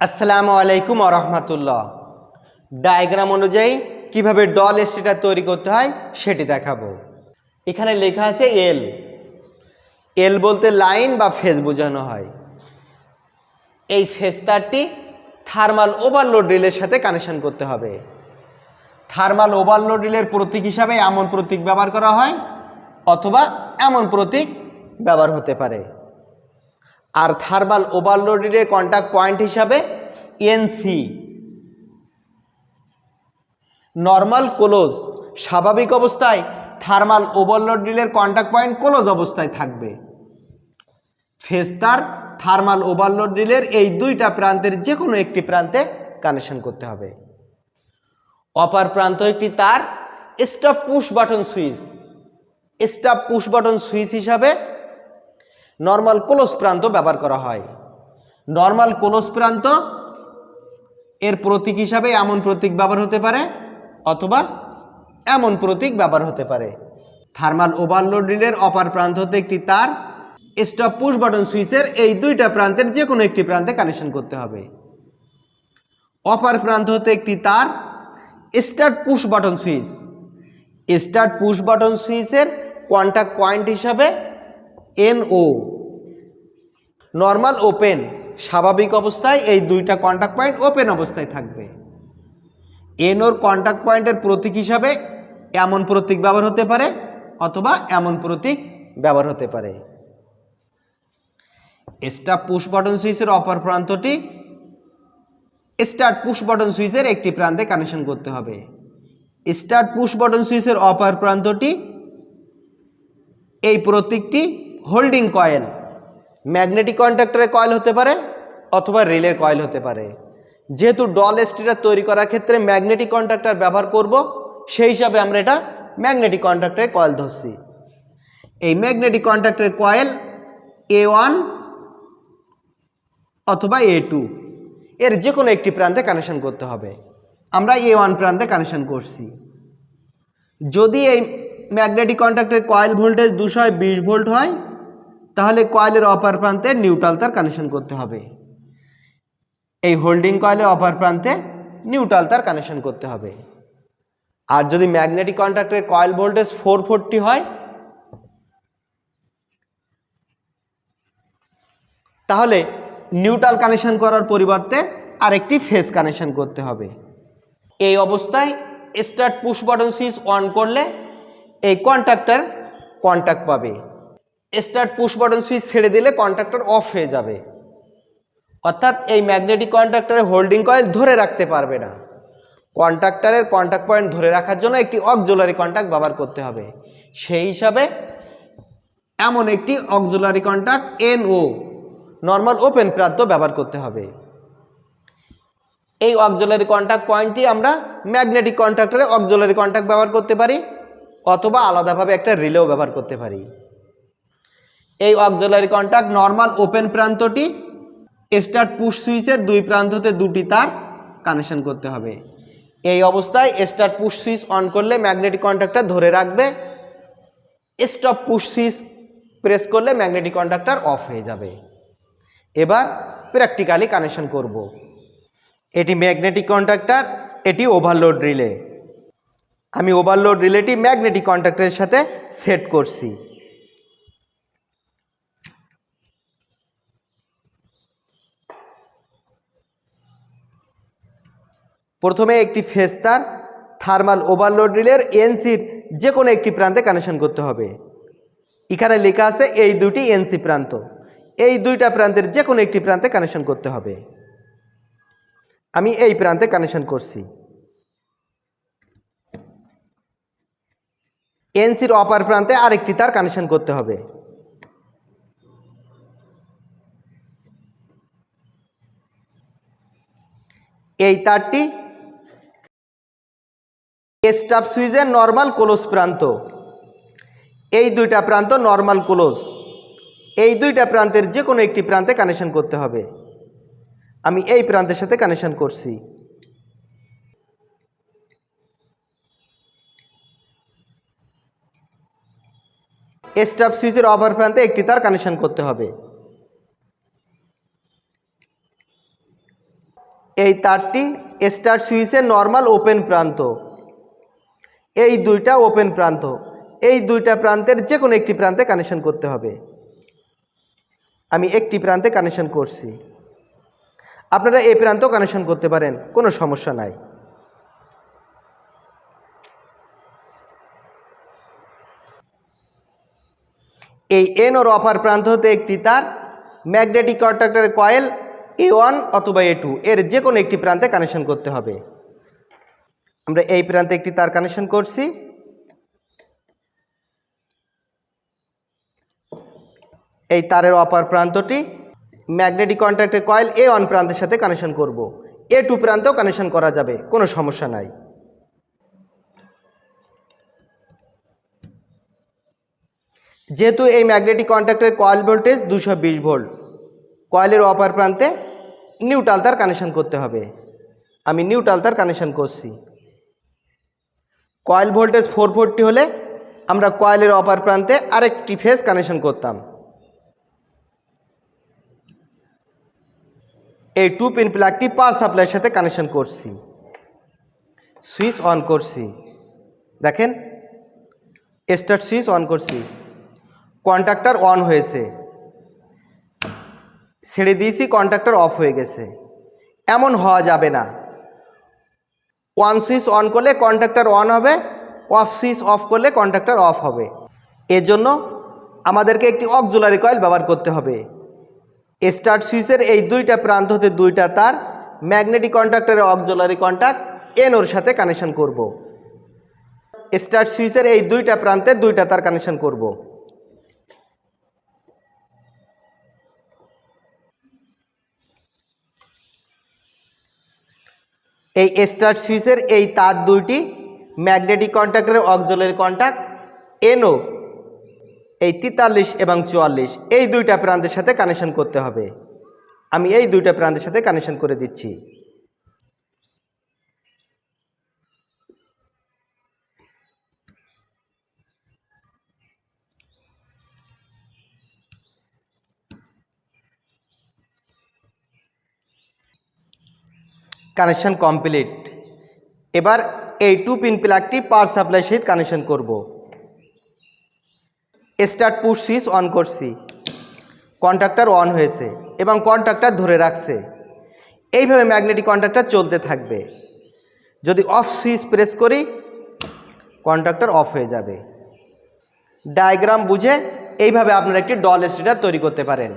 আসসালামু আলাইকুম আরহামতুল্লাহ ডায়াগ্রাম অনুযায়ী কীভাবে ডল স্টেটার তৈরি করতে হয় সেটি দেখাবো। এখানে লেখা আছে এল। এল বলতে লাইন বা ফেজ বোঝানো হয়। এই ফেজ তারটি থার্মাল ওভারলোড রিলের সাথে কানেকশন করতে হবে। থার্মাল ওভারলোড রিলের প্রতীক হিসাবে এমন প্রতীক ব্যবহার করা হয় অথবা এমন প্রতীক ব্যবহার হতে পারে। আর থার্মাল ওভারলোডের কন্ট্যাক্ট পয়েন্ট হিসাবে এনসি নর্মাল ক্লোজ স্বাভাবিক অবস্থায় থার্মাল ওভারলোড রিলের কন্ট্যাক্ট পয়েন্ট ক্লোজ অবস্থায় থাকবে। ফেস্তার থার্মাল ওভারলোড রিলের এই দুইটা প্রান্তের যে কোনো একটি প্রান্তে কানেকশন করতে হবে। অপার প্রান্ত একটি তার stop push button switch stop push button switch হিসাবে নর্মাল ক্লোজ প্রান্ত ব্যবহার করা হয়। নর্মাল ক্লোজ প্রান্ত এর প্রতীক হিসাবে এমন প্রতীক ব্যবহার হতে পারে অথবা এমন প্রতীক ব্যবহার হতে পারে। থার্মাল ওভারলোড রিলের অপার প্রান্ত হতে একটি তার স্টপ পুশ বাটন সুইচের এই দুইটা প্রান্তের যে কোনো একটি প্রান্তে কানেকশন করতে হবে। অপার প্রান্ত হতে একটি তার start push button switch start push button সুইচের কন্ট্যাক্ট পয়েন্ট হিসাবে এনও নর্মাল ওপেন স্বাভাবিক অবস্থায় এই দুইটা কন্ট্যাক্ট পয়েন্ট ওপেন অবস্থায় থাকবে। এনওর কন্ট্যাক্ট পয়েন্টের প্রতীক হিসাবে এমন প্রতীক ব্যবহার হতে পারে অথবা এমন প্রতীক ব্যবহার হতে পারে। স্টার পুশ বাটন সুইচের অপর প্রান্তটি স্টার্ট পুশ বাটন সুইচের একটি প্রান্তে কানেকশন করতে হবে। স্টার্ট পুশ বাটন সুইচের অপর প্রান্তটি এই প্রতীকটি হোল্ডিং কয়েল ম্যাগনেটিক কন্ট্যাক্টরের কয়েল হতে পারে অথবা রেলের কয়েল হতে পারে। যেহেতু ডল স্টিরার তৈরি করার ক্ষেত্রে ম্যাগনেটিক কন্ট্যাক্টর ব্যবহার করব, সেই হিসাবে আমরা এটা ম্যাগনেটিক কন্ট্যাক্টরের কয়েল ধরছি। এই ম্যাগনেটিক কন্ট্যাক্টরের কয়েল এ ওয়ান অথবা এ টু এর যে কোনো একটি প্রান্তে কানেকশন করতে হবে। আমরা এ ওয়ান প্রান্তে কানেকশন করছি। যদি এই ম্যাগনেটিক কন্ট্যাক্টের কয়েল ভোল্টেজ দুশো বিশ ভোল্ট হয় তাহলে কয়েলের অপার প্রান্তে নিউট্রাল তার কানেকশন করতে হবে। এই হোল্ডিং কয়েলের অপার প্রান্তে নিউট্রাল তার কানেকশন করতে হবে। আর যদি ম্যাগনেটিক কন্ট্রাক্টের কয়েল ভোল্টেজ ফোর ফোরটি হয়, তাহলে নিউট্রাল কানেকশন করার পরিবর্তে আরেকটি ফেস কানেকশন করতে হবে। এই অবস্থায় start push button switch on করলে এই কন্ট্যাক্টর কন্ট্যাক্ট পাবে। স্টার্ট পুশ বাটন সুইচ ছেড়ে দিলে কন্ট্যাক্টর অফ হয়ে যাবে। অর্থাৎ এই ম্যাগনেটিক কন্ট্যাক্টরের হোল্ডিং কয়েল ধরে রাখতে পারবে না। কন্ট্যাক্টরের কন্ট্যাক্ট পয়েন্ট ধরে রাখার জন্য একটি অক্সুলারি কন্ট্যাক্ট ব্যবহার করতে হবে। সেই হিসাবে এমন একটি auxiliary contact NO normal open প্রান্ত ব্যবহার করতে হবে। এই অক্সুলারি কন্ট্যাক্ট পয়েন্টটি আমরা ম্যাগনেটিক কন্ট্যাক্টরে অক্সুলারি কন্ট্যাক্ট ব্যবহার করতে পারি, অথবা আলাদাভাবে একটা রিলেও ব্যবহার করতে পারি। এই অক্সুলারি কন্ট্যাক্ট নর্মাল ওপেন প্রান্তটি স্টার্ট পুশ সুইচের দুই প্রান্ততে দুটি তার কানেকশন করতে হবে। এই অবস্থায় স্টার্ট পুশ সুইচ অন করলে ম্যাগনেটিক কন্ট্যাক্টর ধরে রাখবে স্টপ পুশ সুইচ প্রেস করলে ম্যাগনেটিক কন্ট্যাক্টর অফ হয়ে যাবে। এবার প্র্যাকটিক্যালি কানেকশন করব। এটি ম্যাগনেটিক কন্ট্যাক্টর এটি ওভারলোড রিলে আমি ওভারলোড রিলেটি ম্যাগনেটিক কন্ট্যাক্টরের সাথে সেট করছি। প্রথমে একটি ফেস্তার থার্মাল ওভারলোড রিলের এনসির যে কোনো একটি প্রান্তে কানেকশন করতে হবে। এখানে লেখা আছে এই দুটি এনসি প্রান্ত। এই দুইটা প্রান্তের যে কোনো একটি প্রান্তে কানেকশন করতে হবে। আমি এই প্রান্তে কানেকশন করছি। এনসির অপার প্রান্তে আরেকটি তার কানেকশন করতে হবে। এই তারটি স্টাফ সুইচের নর্মাল ক্লোজ প্রান্ত। এই দুইটা প্রান্ত নর্মাল ক্লোজ। এই দুইটা প্রান্তের যে কোনো একটি প্রান্তে কানেকশন করতে হবে। আমি এই প্রান্তের সাথে কানেকশন করছি। স্টাফ সুইচের অভার প্রান্তে একটি তার কানেকশন করতে হবে। এই তারটি স্টার সুইচের নর্মাল ওপেন প্রান্ত। এই দুইটা ওপেন প্রান্ত। এই দুইটা প্রান্তের যে কোনো একটি প্রান্তে কানেকশন করতে হবে। আমি একটি প্রান্তে কানেকশন করছি। আপনারা এই প্রান্তেও কানেকশন করতে পারেন, কোনো সমস্যা নাই। এই এন ওর অপার প্রান্ত হতে একটি তার ম্যাগনেটিক কন্ট্রাক্টরের কয়েল এ ওয়ান অথবা এ টু এর যে কোনো একটি প্রান্তে কানেকশন করতে হবে। আমরা এই প্রান্তে একটি তার কানেকশন করছি। এই তারের অপার প্রান্তটি ম্যাগনেটিক কন্ট্রাক্টের কয়েল এ ওয়ান প্রান্তের সাথে কানেকশন করব। এ টু প্রান্তেও কানেকশন করা যাবে, কোনো সমস্যা নাই। যেহেতু এই ম্যাগনেটিক কন্ট্রাক্টের কয়েল ভোল্টেজ দুশো বিশ ভোল্ট কয়েলের অপার প্রান্তে নিউট্রাল তার কানেকশন করতে হবে। আমি নিউট্রাল তার কানেকশন করছি। কয়েল ভোল্টেজ ফোর ফোরটি হলে আমরা কয়েলের অপার প্রান্তে আরেকটি ফেজ কানেকশন করতাম। এই টু পিন প্লাগটি পাওয়ার সাপ্লাইয়ের সাথে কানেকশন করছি। সুইচ অন করছি। দেখেন, স্টার্ট সুইচ অন করছি। কন্ট্রাক্টর অন হয়েছে। ছেড়ে দিয়েছি কন্ট্রাক্টর অফ হয়ে গেছে। এমন হওয়া যাবে না। ওয়ান সুইচ অন করলে কন্ট্রাক্টর অন হবে অফ সুইচ অফ করলে কন্ট্রাক্টর অফ হবে। এর জন্য আমাদেরকে একটি অক্সুলারি কয়েল ব্যবহার করতে হবে। স্টার্ট সুইচের এই দুইটা প্রান্ত হতে দুইটা তার ম্যাগনেটিক কন্ট্রাক্টরের অক্সুলারি কন্ট্যাক্ট এন ওর সাথে কানেকশন করব। স্টার্ট সুইচের এই দুইটা প্রান্তে দুইটা তার কানেকশন করব। এই স্টার্ট সুইচের এই তার দুইটি ম্যাগনেটিক কন্ট্যাক্টের অক্সলের কন্ট্যাক্ট এনও এই তেতাল্লিশ এবং চুয়াল্লিশ, এই দুইটা প্রান্তের সাথে কানেকশন করতে হবে। আমি এই দুইটা প্রান্তের সাথে কানেকশন করে দিচ্ছি। কানেকশন কমপ্লিট এবার এই টু পিন প্লাগটি পাওয়ার সাপ্লাই সহিত কানেকশন করব। স্টার্ট পুশ সুইচ অন করছি। কন্ট্রাক্টর অন হয়েছে এবং কন্ট্রাক্টর ধরে রাখছে। এইভাবে ম্যাগনেটিক কন্ট্রাক্টর চলতে থাকবে। যদি অফ সুইচ প্রেস করি কন্ট্রাক্টর অফ হয়ে যাবে। ডায়াগ্রাম বুঝে এইভাবে আপনারা একটি ডল স্টেটার তৈরি করতে পারেন।